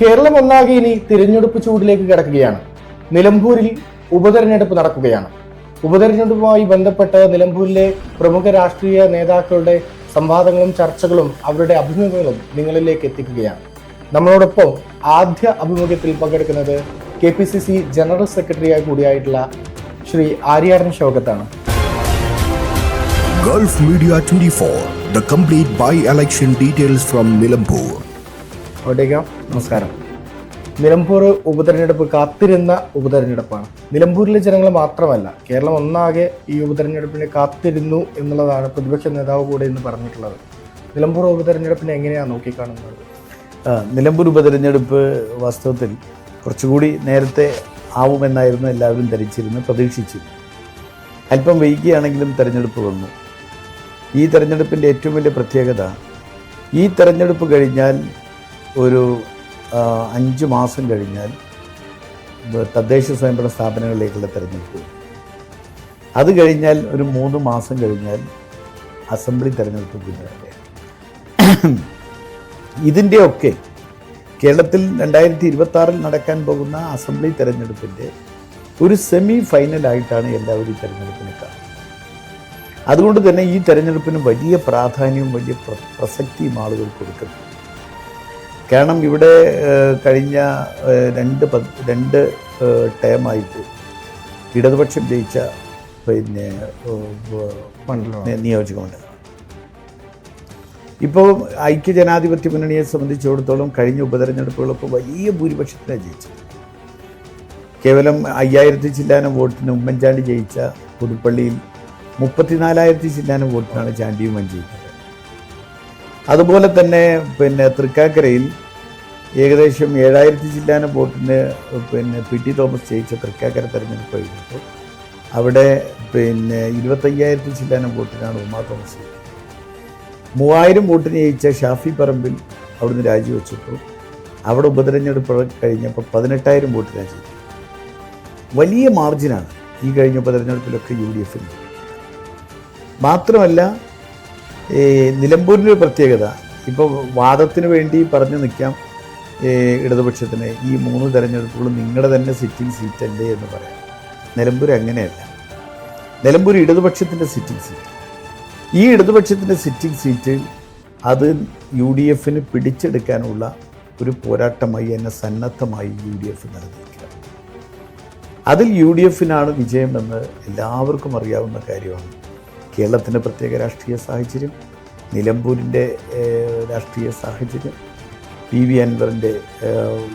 കേരളം ഒന്നാകെ ഇനി തിരഞ്ഞെടുപ്പ് ചൂടിലേക്ക് കിടക്കുകയാണ്. നിലമ്പൂരിൽ ഉപതെരഞ്ഞെടുപ്പ് നടക്കുകയാണ്. ഉപതെരഞ്ഞെടുപ്പുമായി ബന്ധപ്പെട്ട് നിലമ്പൂരിലെ പ്രമുഖ രാഷ്ട്രീയ നേതാക്കളുടെ സംവാദങ്ങളും ചർച്ചകളും അവരുടെ അഭിമുഖങ്ങളും നിങ്ങളിലേക്ക് എത്തിക്കുകയാണ്. നമ്മളോടൊപ്പം ആദ്യ അഭിമുഖത്തിൽ പങ്കെടുക്കുന്നത് K P C C general സെക്രട്ടറിയായി കൂടിയായിട്ടുള്ള Shri Aryadan ശോകത്താണ് media twenty 24, the complete by election details from Nilambur. അവിടേക്കാം. നമസ്കാരം. നിലമ്പൂർ ഉപതെരഞ്ഞെടുപ്പ് കാത്തിരുന്ന ഉപതെരഞ്ഞെടുപ്പാണ്. നിലമ്പൂരിലെ ജനങ്ങൾ മാത്രമല്ല കേരളം ഒന്നാകെ ഈ ഉപതെരഞ്ഞെടുപ്പിനെ കാത്തിരുന്നു എന്നുള്ളതാണ് പ്രതിപക്ഷ നേതാവ് കൂടെ ഇന്ന് പറഞ്ഞിട്ടുള്ളത്. നിലമ്പൂർ ഉപതെരഞ്ഞെടുപ്പിനെ എങ്ങനെയാണ് നോക്കിക്കാണുന്നത്? നിലമ്പൂർ ഉപതെരഞ്ഞെടുപ്പ് വാസ്തവത്തിൽ കുറച്ചുകൂടി നേരത്തെ ആവുമെന്നായിരുന്നു എല്ലാവരും ധരിച്ചിരുന്നു പ്രതീക്ഷിച്ചിരുന്നു അല്പം വൈകിയാണെങ്കിലും തെരഞ്ഞെടുപ്പ് വന്നു. ഈ തെരഞ്ഞെടുപ്പിന്റെ ഏറ്റവും വലിയ പ്രത്യേകത ഈ തെരഞ്ഞെടുപ്പ് കഴിഞ്ഞാൽ ഒരു അഞ്ച് മാസം കഴിഞ്ഞാൽ തദ്ദേശ സ്വയംഭരണ സ്ഥാപനങ്ങളിലേക്കുള്ള തെരഞ്ഞെടുപ്പ്. അത് കഴിഞ്ഞാൽ ഒരു മൂന്ന് മാസം കഴിഞ്ഞാൽ അസംബ്ലി തെരഞ്ഞെടുപ്പ് പിന്നെ ഇതിന്റെയൊക്കെ കേരളത്തിൽ രണ്ടായിരത്തി ഇരുപത്തി നടക്കാൻ പോകുന്ന അസംബ്ലി തെരഞ്ഞെടുപ്പിന്റെ ഒരു സെമി ഫൈനലായിട്ടാണ് എല്ലാവരും ഈ തെരഞ്ഞെടുപ്പിനെ കാണുന്നത്. അതുകൊണ്ട് തന്നെ ഈ തെരഞ്ഞെടുപ്പിന് വലിയ പ്രാധാന്യവും വലിയ പ്ര- പ്രസക്തിയും ആളുകൾ കൊടുക്കുന്നു കാരണം ഇവിടെ കഴിഞ്ഞ രണ്ട് പ രണ്ട് ടേമായിട്ട് ഇടതുപക്ഷം ജയിച്ച പിന്നെ നിയോജകമുണ്ട് നിയോജകമണ്ഡലം. ഇപ്പോൾ ഐക്യജനാധിപത്യ മുന്നണിയെ സംബന്ധിച്ചിടത്തോളം കഴിഞ്ഞ ഉപതെരഞ്ഞെടുപ്പുകളൊക്കെ വലിയ ഭൂരിപക്ഷത്തിനാണ് ജയിച്ചത്. കേവലം അയ്യായിരത്തി ചില്ലാനം വോട്ടിന് ഉമ്മൻചാണ്ടി ജയിച്ച പുതുപ്പള്ളിയിൽ മുപ്പത്തിനാലായിരത്തി ചില്ലാനം വോട്ടിനാണ് ചാണ്ടിയും ജയിച്ചത്. അതുപോലെ തന്നെ പിന്നെ തൃക്കാക്കരയിൽ ഏകദേശം ഏഴായിരത്തി ചില്ലാന വോട്ടിന് പിന്നെ പി ടി തോമസ് ജയിച്ച തൃക്കാക്കര തെരഞ്ഞെടുപ്പ് കഴിഞ്ഞപ്പോൾ അവിടെ പിന്നെ ഇരുപത്തയ്യായിരത്തി ചില്ലാനം വോട്ടിനാണ് ഉമാ തോമസ് മൂവായിരം വോട്ടിന് ജയിച്ച ഷാഫി പറമ്പിൽ അവിടുന്ന് രാജിവെച്ചപ്പോൾ അവിടെ ഉപതെരഞ്ഞെടുപ്പ് കഴിഞ്ഞപ്പോൾ പതിനെട്ടായിരം വോട്ടിനാണ് ജയിച്ചത് വലിയ മാർജിനാണ് ഈ കഴിഞ്ഞ ഉപതെരഞ്ഞെടുപ്പിലൊക്കെ യു ഡി എഫിന്. മാത്രമല്ല ഈ നിലമ്പൂരിന്റെ ഒരു പ്രത്യേകത. ഇപ്പോൾ വാദത്തിന് വേണ്ടി പറഞ്ഞു നിൽക്കാം ഇടതുപക്ഷത്തിന്. ഈ മൂന്ന് തെരഞ്ഞെടുപ്പുകളും നിങ്ങളുടെ തന്നെ സിറ്റിംഗ് സീറ്റല്ലേ എന്ന് പറയാം. നിലമ്പൂർ അങ്ങനെയല്ല. നിലമ്പൂർ ഇടതുപക്ഷത്തിന്റെ സിറ്റിംഗ് സീറ്റ് ഈ ഇടതുപക്ഷത്തിന്റെ സിറ്റിംഗ് സീറ്റ് അത് യു ഡി എഫിന് പിടിച്ചെടുക്കാനുള്ള ഒരു പോരാട്ടമായി എന്നെ സന്നദ്ധമായി യു ഡി എഫ് നിലനിൽക്കുക. അതിൽ യു ഡി എഫിനാണ് വിജയമെന്ന് എല്ലാവർക്കും അറിയാവുന്ന കാര്യമാണ്. കേരളത്തിന്റെ പ്രത്യേക രാഷ്ട്രീയ സാഹചര്യം നിലമ്പൂരിന്റെ രാഷ്ട്രീയ സാഹചര്യം പി വി അൻവറിന്റെ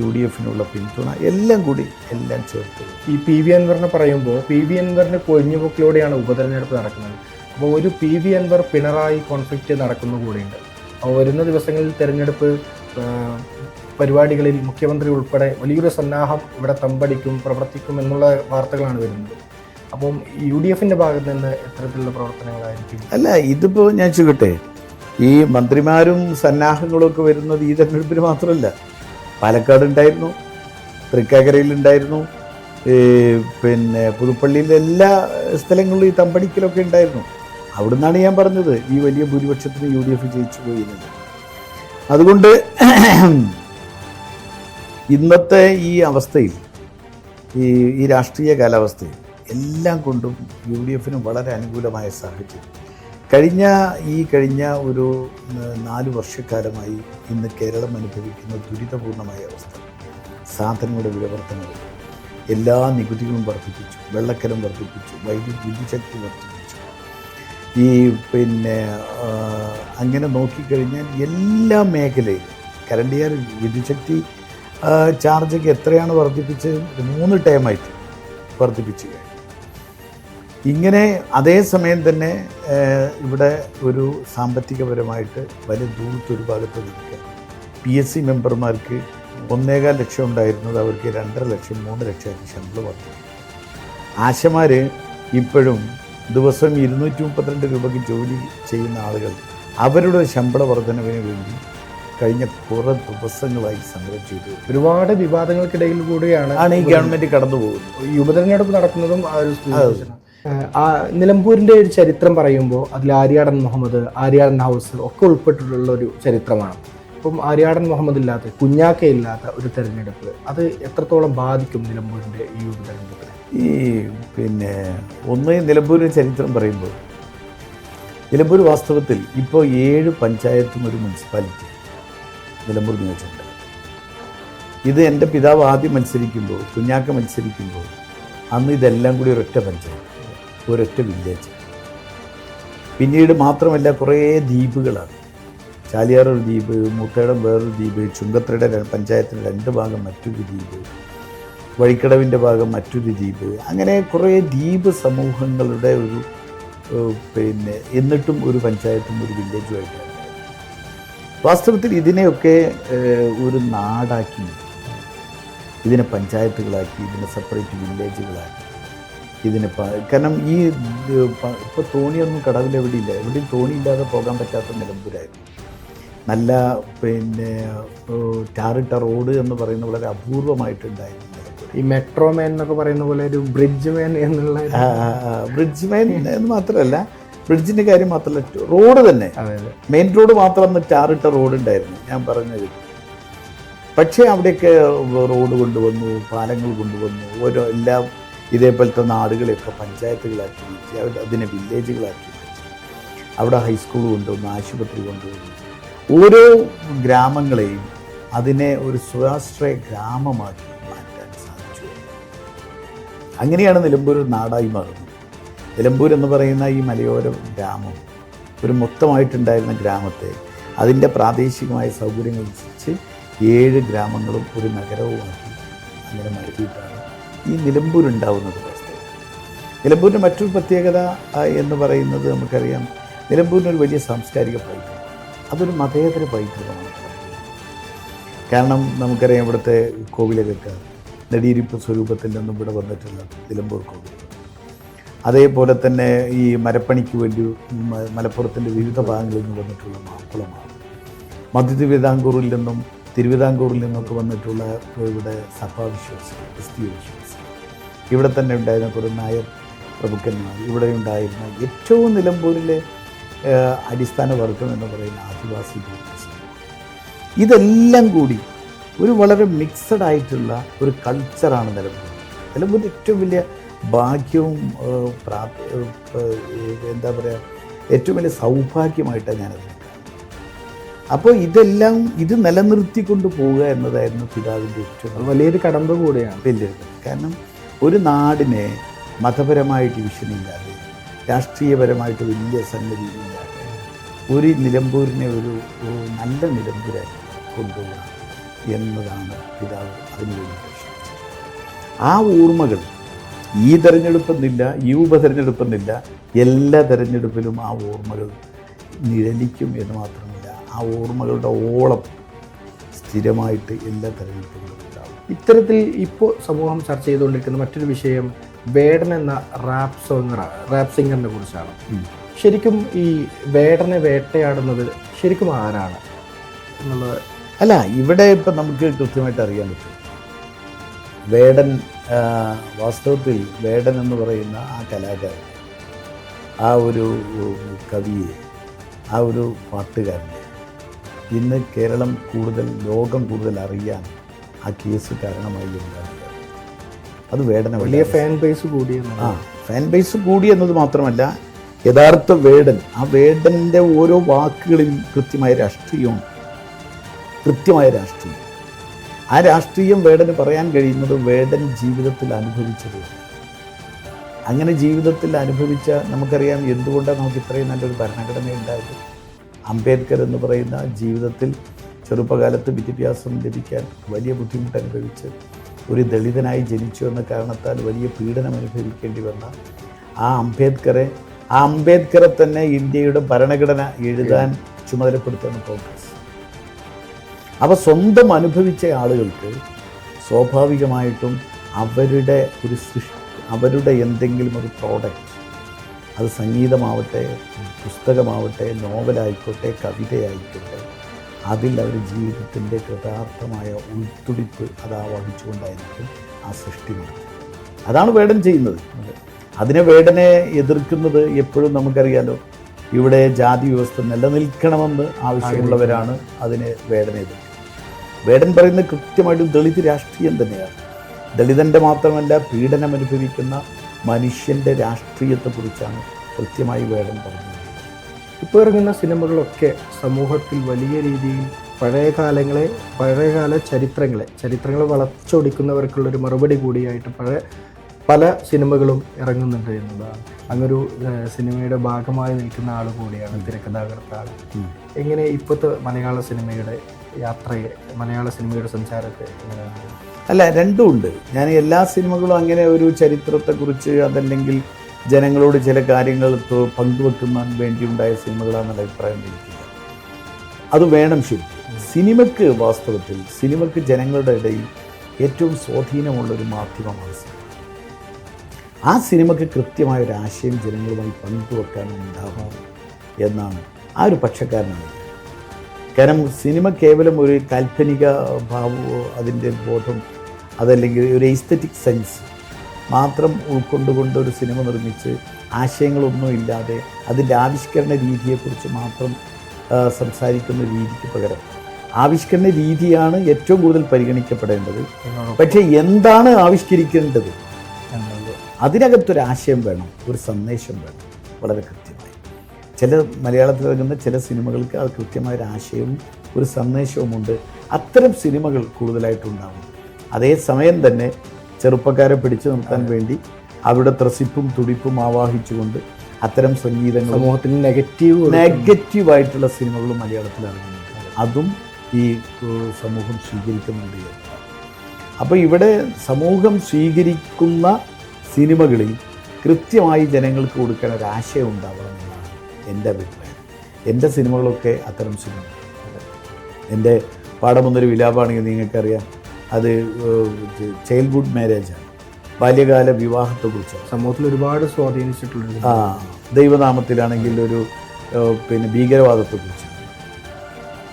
യു ഡി എഫിനുള്ള പിന്തുണ എല്ലാം കൂടി എല്ലാം ചേർത്ത്. ഈ പി വി അൻവറിനെ പറയുമ്പോൾ പി വി അൻവറിന്റെ കൊഴിഞ്ഞുപോക്കിലൂടെയാണ് ഉപതെരഞ്ഞെടുപ്പ് നടക്കുന്നത്. അപ്പോൾ ഒരു P V Anvar Pinarayi conflict നടക്കുന്ന കൂടെയുണ്ട്. അപ്പോൾ വരുന്ന ദിവസങ്ങളിൽ തിരഞ്ഞെടുപ്പ് പരിപാടികളിൽ മുഖ്യമന്ത്രി ഉൾപ്പെടെ വലിയൊരു സന്നാഹം ഇവിടെ തമ്പടിക്കും പ്രവർത്തിക്കും എന്നുള്ള വാർത്തകളാണ് വരുന്നത്. അപ്പം യു ഡി എഫിന്റെ ഭാഗത്ത് നിന്ന് എത്തരത്തിലുള്ള പ്രവർത്തനങ്ങളായിരിക്കും? അല്ല ഇതിപ്പോൾ ഞാൻ ചോദിക്കട്ടെ. ഈ മന്ത്രിമാരും സന്നാഹങ്ങളും ഒക്കെ വരുന്നത് ഈ തെരഞ്ഞെടുപ്പിന് മാത്രമല്ല. പാലക്കാട് ഉണ്ടായിരുന്നു തൃക്കാക്കരയിലുണ്ടായിരുന്നു പിന്നെ പുതുപ്പള്ളിയിലെ എല്ലാ സ്ഥലങ്ങളിലും ഈ തമ്പടിക്കലൊക്കെ ഉണ്ടായിരുന്നു. അവിടുന്നാണ് ഞാൻ പറഞ്ഞത് ഈ വലിയ ഭൂരിപക്ഷത്തിന് യു ഡി എഫ് ജയിച്ചു പോയി എന്നത്. അതുകൊണ്ട് ഇന്നത്തെ ഈ അവസ്ഥയിൽ ഈ ഈ രാഷ്ട്രീയ കാലാവസ്ഥയിൽ എല്ലാം കൊണ്ടും യു ഡി എഫിന് വളരെ അനുകൂലമായ സാഹചര്യം. കഴിഞ്ഞ ഈ കഴിഞ്ഞ ഒരു നാല് വർഷക്കാലമായി ഇന്ന് കേരളം അനുഭവിക്കുന്ന ദുരിതപൂർണമായ അവസ്ഥ. സാധനങ്ങളുടെ വിലവർത്തനങ്ങൾ എല്ലാ നികുതികളും വർദ്ധിപ്പിച്ചു വെള്ളക്കരം വർദ്ധിപ്പിച്ചു വൈദ്യുതി വിദ്യുശക്തി വർദ്ധിപ്പിച്ചു. ഈ പിന്നെ അങ്ങനെ നോക്കിക്കഴിഞ്ഞാൽ എല്ലാ മേഖലയിലും കറണ്ട് ഇയർ വിദ്യുശക്തി ചാർജൊക്കെ എത്രയാണ് വർദ്ധിപ്പിച്ചത്? മൂന്ന് ടൈമായിട്ട് വർദ്ധിപ്പിച്ചു ഇങ്ങനെ അതേസമയം തന്നെ ഇവിടെ ഒരു സാമ്പത്തികപരമായിട്ട് വലിയ ദൂരത്ത് ഒരു ഭാഗത്ത് നിൽക്കുക പി എസ് സി മെമ്പർമാർക്ക് ഒന്നേകാൽ ലക്ഷം ഉണ്ടായിരുന്നത് അവർക്ക് രണ്ടര ലക്ഷം മൂന്ന് ലക്ഷം ശമ്പളം വന്നു ആശമാർ ഇപ്പോഴും ദിവസം ഇരുന്നൂറ്റി മുപ്പത്തിരണ്ട് രൂപയ്ക്ക് ജോലി ചെയ്യുന്ന ആളുകൾ അവരുടെ ശമ്പള വർധനവിന് വേണ്ടി കഴിഞ്ഞ കുറേ ദിവസങ്ങളായി സമരം ചെയ്തു ഒരുപാട് വിവാദങ്ങൾക്കിടയിൽ കൂടിയാണ് ആണ് ഈ ഗവൺമെന്റ് കടന്നു പോകുന്നത് ഉപതെരഞ്ഞെടുപ്പ് നടക്കുന്നതും ആ ഒരു ആ നിലമ്പൂരിന്റെ ഒരു ചരിത്രം പറയുമ്പോൾ അതിൽ ആര്യാടൻ മുഹമ്മദ് ആര്യാടൻ ഹൗസ് ഒക്കെ ഉൾപ്പെട്ടിട്ടുള്ള ഒരു ചരിത്രമാണ്. അപ്പം ആര്യാടൻ മുഹമ്മദ് ഇല്ലാത്ത കുഞ്ഞാക്ക ഇല്ലാത്ത ഒരു തെരഞ്ഞെടുപ്പ് അത് എത്രത്തോളം ബാധിക്കും നിലമ്പൂരിന്റെ ഈ ഒരു തെരഞ്ഞെടുപ്പിനെ? ഈ പിന്നെ ഒന്ന് നിലമ്പൂരിന്റെ ചരിത്രം പറയുമ്പോൾ നിലമ്പൂർ വാസ്തവത്തിൽ ഇപ്പോൾ ഏഴ് പഞ്ചായത്തും ഒരു മുനിസിപ്പാലിറ്റി നിലമ്പൂർ നിയോജകമുണ്ട് ഇത് എന്റെ പിതാവ് ആദ്യം മത്സരിക്കുമ്പോൾ കുഞ്ഞാക്ക മത്സരിക്കുമ്പോൾ അന്ന് ഇതെല്ലാം കൂടി ഒരൊറ്റ പഞ്ചായത്ത്. ഒരൊറ്റ വില്ലേജ്. പിന്നീട് മാത്രമല്ല കുറേ ദ്വീപുകളാണ്. ചാലിയാർ ഒരു ദ്വീപ് മുട്ടയുടെ വേറൊരു ദ്വീപ് ചുങ്കത്തറയുടെ പഞ്ചായത്തിന്റെ രണ്ട് ഭാഗം മറ്റൊരു ദ്വീപ് വഴിക്കടവിന്റെ ഭാഗം മറ്റൊരു ദ്വീപ്. അങ്ങനെ കുറേ ദ്വീപ് സമൂഹങ്ങളുടെ ഒരു പിന്നെ എന്നിട്ടും ഒരു പഞ്ചായത്തും ഒരു വില്ലേജുമായിട്ടാണ്. വാസ്തവത്തിൽ ഇതിനെയൊക്കെ ഒരു നാടാക്കി. ഇതിനെ പഞ്ചായത്തുകളാക്കി ഇതിനെ സെപ്പറേറ്റ് വില്ലേജുകളാക്കി ഇതിന് കാരണം ഈ ഇപ്പോൾ തോണിയൊന്നും കടവിൽ എവിടെയില്ല. എവിടെയും തോണിയില്ലാതെ പോകാൻ പറ്റാത്ത നിലമ്പൂരായിരുന്നു. നല്ല പിന്നെ ടാറിട്ട റോഡ് എന്ന് പറയുന്ന വളരെ അപൂർവമായിട്ടുണ്ടായിരുന്നു ഈ മെട്രോ മാൻ എന്നൊക്കെ പറയുന്ന പോലെ ഒരു ബ്രിഡ്ജ് മാൻ എന്നുള്ള ബ്രിഡ്ജ് മെയിൻ എന്ന് മാത്രമല്ല ബ്രിഡ്ജിന്റെ കാര്യം മാത്രമല്ല റോഡ് തന്നെ. മെയിൻ റോഡ് മാത്രം ടാറിട്ട റോഡ് ഉണ്ടായിരുന്നു ഞാൻ പറഞ്ഞത്. പക്ഷേ അവിടെയൊക്കെ റോഡ് കൊണ്ടുവന്നു പാലങ്ങൾ കൊണ്ടുവന്നു ഓരോ എല്ലാം ഇതേപോലത്തെ നാടുകളെയൊക്കെ പഞ്ചായത്തുകളാക്കി മാറ്റി അവിടെ അതിനെ വില്ലേജുകളാക്കി മാറ്റി അവിടെ ഹൈസ്കൂൾ കൊണ്ടുവന്നു ആശുപത്രി കൊണ്ടുവന്നു. ഓരോ ഗ്രാമങ്ങളെയും അതിനെ ഒരു സ്വാശ്രയ ഗ്രാമമാക്കി മാറ്റാൻ സാധിച്ചു. അങ്ങനെയാണ് നിലമ്പൂർ നാടായി മാറുന്നത്. നിലമ്പൂർ എന്ന് പറയുന്ന ഈ മലയോര ഗ്രാമം ഒരു മൊത്തമായിട്ടുണ്ടായിരുന്ന ഗ്രാമത്തെ അതിന്റെ പ്രാദേശികമായ സൗകര്യങ്ങൾ അനുസരിച്ച് ഏഴ് ഗ്രാമങ്ങളും ഒരു നഗരവുമാക്കി അങ്ങനെ മാറ്റിയിട്ടാണ് ഈ നിലമ്പൂരുണ്ടാവുന്നത്. നിലമ്പൂരിന്റെ മറ്റൊരു പ്രത്യേകത എന്ന് പറയുന്നത് നമുക്കറിയാം നിലമ്പൂരിനൊരു വലിയ സാംസ്കാരിക പൈതൃകം. അതൊരു മതേതര പൈതൃകമാണ്. കാരണം നമുക്കറിയാം ഇവിടുത്തെ കോവിലകൾക്ക് നെടിയിരിപ്പ് സ്വരൂപത്തിൽ നിന്നും ഇവിടെ വന്നിട്ടുള്ള നിലമ്പൂർ കോവിൽ. അതേപോലെ തന്നെ ഈ മരപ്പണിക്ക് വേണ്ടി മലപ്പുറത്തിന്റെ വിവിധ ഭാഗങ്ങളിൽ നിന്ന് വന്നിട്ടുള്ള മാപ്പിളമാണ് മധ്യതിവിതാംകൂറിൽ നിന്നും തിരുവിതാംകൂറിൽ നിന്നൊക്കെ വന്നിട്ടുള്ള ഇവിടെ സഭാവിശ്വാസികൾ ക്രിസ്തീയ വിശ്വാസികൾ. ഇവിടെ തന്നെ ഉണ്ടായിരുന്ന കുറേ നായർ പ്രഭുക്കന്മാർ ഇവിടെ ഉണ്ടായിരുന്ന ഏറ്റവും നിലമ്പൂരിലെ അടിസ്ഥാന വർഗം എന്ന് പറയുന്ന ആദിവാസി ഇതെല്ലാം കൂടി ഒരു വളരെ മിക്സഡ് ആയിട്ടുള്ള ഒരു കൾച്ചറാണ് നിലമ്പൂർ. നിലമ്പൂരിന്റെ ഏറ്റവും വലിയ ഭാഗ്യവും ഏഹ്, പ്രാപ് ഏഹ്, ഏഹ്, എന്താ പറയുക ഏറ്റവും വലിയ സൗഭാഗ്യമായിട്ടാണ് ഞാനത് അപ്പോൾ ഇതെല്ലാം ഇത് നിലനിർത്തിക്കൊണ്ട് പോവുക എന്നതായിരുന്നു പിതാവിന്റെ ഏറ്റവും അത് വലിയൊരു കടമ്പ കൂടെയാണ്. വലിയ കാരണം ഒരു നാടിനെ മതപരമായിട്ട് ഡിവിഷനില്ലാതെ രാഷ്ട്രീയപരമായിട്ട് വലിയ സന്നദ്ധിയില്ലാതെ ഒരു നിലമ്പൂരിനെ ഒരു നല്ല നിലമ്പൂരെ കൊണ്ടുപോകുക എന്നതാണ് പിതാവ് അതിനുവേണ്ടി ആ ഓർമ്മകൾ ഈ തെരഞ്ഞെടുപ്പെന്നില്ല ഈ ഉപതെരഞ്ഞെടുപ്പെന്നില്ല എല്ലാ തെരഞ്ഞെടുപ്പിലും ആ ഓർമ്മകൾ നിഴലിക്കും എന്ന് മാത്രമല്ല ആ ഓർമ്മകളുടെ ഓളം സ്ഥിരമായിട്ട് എല്ലാ തെരഞ്ഞെടുപ്പുകളും ഉണ്ടാവും. ഇത്തരത്തിൽ ഇപ്പോൾ സമൂഹം ചർച്ച ചെയ്തുകൊണ്ടിരിക്കുന്ന മറ്റൊരു വിഷയം വേടൻ എന്ന റാപ്പ് സോങ്ങർ റാപ്പ് സിംഗറിനെ കുറിച്ചാണ്. ശരിക്കും ഈ വേടനെ വേട്ടയാടുന്നത് ശരിക്കും ആരാണ്? എന്നുള്ളത് അല്ല ഇവിടെ ഇപ്പം നമുക്ക് കൃത്യമായിട്ട് അറിയാൻ പറ്റും. വേടൻ വാസ്തവത്തിൽ വേടൻ എന്ന് പറയുന്ന ആ കലാകാരൻ ആ ഒരു കവിയെ ആ ഒരു പാട്ടുകാരനെ ഇന്ന് കേരളം കൂടുതൽ ലോകം കൂടുതൽ അറിയാൻ ആ കേസ് കാരണമായി എന്താണ് അത് വേടന വലിയ ഫാൻ ബേസ് കൂടിയ ആ ഫാൻ ബേസ് കൂടി എന്നത് മാത്രമല്ല യഥാർത്ഥ വേടൻ ആ വേടന്റെ ഓരോ വാക്കുകളിലും കൃത്യമായ രാഷ്ട്രീയമുണ്ട് കൃത്യമായ രാഷ്ട്രീയം. ആ രാഷ്ട്രീയം വേടന് പറയാൻ കഴിയുന്നത് വേടൻ ജീവിതത്തിൽ അനുഭവിച്ചത്. അങ്ങനെ ജീവിതത്തിൽ അനുഭവിച്ച നമുക്കറിയാം എന്തുകൊണ്ടാണ് നമുക്ക് ഇത്രയും നല്ലൊരു ഭരണഘടന ഉണ്ടായത് അംബേദ്കർ എന്ന് പറയുന്ന ജീവിതത്തിൽ ചെറുപ്പകാലത്ത് വിദ്യാഭ്യാസം ലഭിക്കാൻ വലിയ ബുദ്ധിമുട്ട് അനുഭവിച്ച് ഒരു ദളിതനായി ജനിച്ചു എന്ന കാരണത്താൽ വലിയ പീഡനം അനുഭവിക്കേണ്ടി വന്ന ആ അംബേദ്കറെ ആ അംബേദ്കറെ തന്നെ ഇന്ത്യയുടെ ഭരണഘടന എഴുതാൻ ചുമതലപ്പെടുത്തുന്ന കോൺഗ്രസ്. അവ സ്വന്തം അനുഭവിച്ച ആളുകൾക്ക് സ്വാഭാവികമായിട്ടും അവരുടെ ഒരു സൃഷ്ടി അവരുടെ എന്തെങ്കിലും ഒരു പ്രോഡക്റ്റ് അത് സംഗീതമാവട്ടെ പുസ്തകമാവട്ടെ നോവലായിക്കോട്ടെ കവിതയായിക്കോട്ടെ അതിൽ അവർ ജീവിതത്തിന്റെ കൃതാർത്ഥമായ ഉൾത്തുടിപ്പ് അത് ആവാഹിച്ചുകൊണ്ടായിരിക്കും ആ സൃഷ്ടി അതാണ് വേടൻ ചെയ്യുന്നത്. അതിനെ വേടനെ എതിർക്കുന്നത് എപ്പോഴും നമുക്കറിയാലോ ഇവിടെ ജാതി വ്യവസ്ഥ നിലനിൽക്കണമെന്ന് ആവശ്യമുള്ളവരാണ് അതിനെ വേടനെ എതിർക്കുന്നത്. വേടൻ പറയുന്നത് കൃത്യമായിട്ടും ദളിത് രാഷ്ട്രീയം തന്നെയാണ്. ദളിതന്റെ മാത്രമല്ല പീഡനം അനുഭവിക്കുന്ന മനുഷ്യന്റെ രാഷ്ട്രീയത്തെക്കുറിച്ചാണ് കൃത്യമായി വേടൻ പറഞ്ഞത്. ഇപ്പോൾ ഇറങ്ങുന്ന സിനിമകളൊക്കെ സമൂഹത്തിൽ വലിയ രീതിയിൽ പഴയ കാലങ്ങളെ പഴയകാല ചരിത്രങ്ങളെ ചരിത്രങ്ങളെ വളച്ചൊടിക്കുന്നവർക്കുള്ളൊരു മറുപടി കൂടിയായിട്ട് പഴയ പല സിനിമകളും ഇറങ്ങുന്നുണ്ട് എന്നതാണ് അങ്ങൊരു സിനിമയുടെ ഭാഗമായി നിൽക്കുന്ന ആൾ കൂടിയാണ് തിരക്കഥാകൃത്ത ആൾ എങ്ങനെ ഇപ്പോഴത്തെ മലയാള സിനിമയുടെ യാത്രയെ മലയാള സിനിമയുടെ സഞ്ചാരത്തെ അല്ല രണ്ടും ഉണ്ട്. ഞാൻ എല്ലാ സിനിമകളും അങ്ങനെ ഒരു ചരിത്രത്തെക്കുറിച്ച് അതല്ലെങ്കിൽ ജനങ്ങളോട് ചില കാര്യങ്ങൾ പങ്കുവെക്കുന്നതിന് വേണ്ടിയുണ്ടായ വേണ്ടി ഉണ്ടായ സിനിമകളാണെന്നുള്ള അഭിപ്രായം എനിക്കില്ല. അത് വേണം ശരി. സിനിമയ്ക്ക് വാസ്തവത്തിൽ സിനിമയ്ക്ക് ജനങ്ങളുടെ ഇടയിൽ ഏറ്റവും സ്വാധീനമുള്ളൊരു മാധ്യമമാണ് സിനിമ. ആ സിനിമയ്ക്ക് കൃത്യമായ ഒരു ആശയം ജനങ്ങളുമായി പങ്കുവെക്കാൻ ഉണ്ടാവണം എന്നാണ് ആ ഒരു പക്ഷക്കാരനാണ്. കാരണം സിനിമ കേവലം ഒരു കാൽപ്പനിക ഭാവമോ അതിന്റെ ബോധം അതല്ലെങ്കിൽ ഒരു എസ്തറ്റിക് സെൻസ് മാത്രം ഉൾക്കൊണ്ടുകൊണ്ട് ഒരു സിനിമ നിർമ്മിച്ച് ആശയങ്ങളൊന്നും ഇല്ലാതെ അതിന്റെ ആവിഷ്കരണ രീതിയെക്കുറിച്ച് മാത്രം സംസാരിക്കുന്ന രീതിക്ക് പകരം ആവിഷ്കരണ രീതിയാണ് ഏറ്റവും കൂടുതൽ പരിഗണിക്കപ്പെടേണ്ടത്. പക്ഷേ എന്താണ് ആവിഷ്കരിക്കേണ്ടത്? എന്നുള്ളത് അതിനകത്തൊരു ആശയം വേണം ഒരു സന്ദേശം വേണം വളരെ കൃത്യമായി. ചില മലയാളത്തിൽ വരുന്ന ചില സിനിമകൾക്ക് അത് കൃത്യമായൊരു ആശയവും ഒരു സന്ദേശവുമുണ്ട് അത്തരം സിനിമകൾ കൂടുതലായിട്ടുണ്ടാവും. അതേസമയം തന്നെ ചെറുപ്പക്കാരെ പിടിച്ചു നിർത്താൻ വേണ്ടി അവരുടെ ത്രസിപ്പും തുടിപ്പും ആവാഹിച്ചുകൊണ്ട് അത്തരം സംഗീതങ്ങൾ സമൂഹത്തിന് നെഗറ്റീവ് നെഗറ്റീവായിട്ടുള്ള സിനിമകളും മലയാളത്തിൽ ഇറങ്ങുന്നുണ്ട്. അതും ഈ സമൂഹം സ്വീകരിക്കുന്നുണ്ട്. അപ്പോൾ ഇവിടെ സമൂഹം സ്വീകരിക്കുന്ന സിനിമകളിൽ കൃത്യമായി ജനങ്ങൾക്ക് കൊടുക്കാൻ ഒരു ആശയം ഉണ്ടാവണം എന്നാണ് എന്റെ അഭിപ്രായം. എന്റെ സിനിമകളൊക്കെ അത്തരം സിനിമ എന്റെ പാടമൊന്നൊരു വിലാപമാണെങ്കിൽ നിങ്ങൾക്കറിയാം. അത് ചൈൽഡ്ഹുഡ് മാരേജാണ് ബാല്യകാല വിവാഹത്തെക്കുറിച്ചാണ് സമൂഹത്തിൽ ഒരുപാട് സ്വാധീനിച്ചിട്ടുണ്ട് ആ ദൈവനാമത്തിലാണെങ്കിൽ ഒരു പിന്നെ ഭീകരവാദത്തെക്കുറിച്ച്.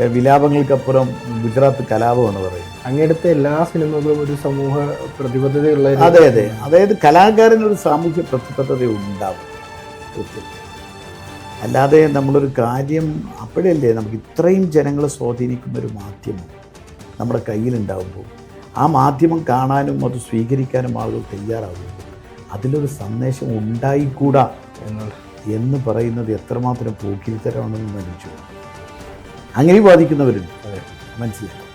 ഏഹ്, വിലാപങ്ങൾക്കപ്പുറം ഗുജറാത്ത് കലാപമാണ് പറയുന്നത്. അങ്ങനത്തെ എല്ലാ സിനിമകളും ഒരു സമൂഹ പ്രതിബദ്ധതയുള്ള അതെ അതെ. അതായത് കലാകാരനൊരു സാമൂഹ്യ പ്രതിബദ്ധത ഉണ്ടാവും. അല്ലാതെ നമ്മളൊരു കാര്യം അപ്പോഴല്ലേ നമുക്ക് ഇത്രയും ജനങ്ങളെ സ്വാധീനിക്കുന്ന ഒരു മാധ്യമം നമ്മുടെ കയ്യിലുണ്ടാകുമ്പോൾ ആ മാധ്യമം കാണാനും അത് സ്വീകരിക്കാനും ആളുകൾ തയ്യാറാകുമ്പോൾ അതിലൊരു സന്ദേശം ഉണ്ടായിക്കൂടാ എന്ന് പറയുന്നത് എത്രമാത്രം പോക്കിരിത്തരമാണെന്ന് നടിച്ചു അങ്ങനെ ബാധിക്കുന്നവരുണ്ട്. മനസ്സിലായി?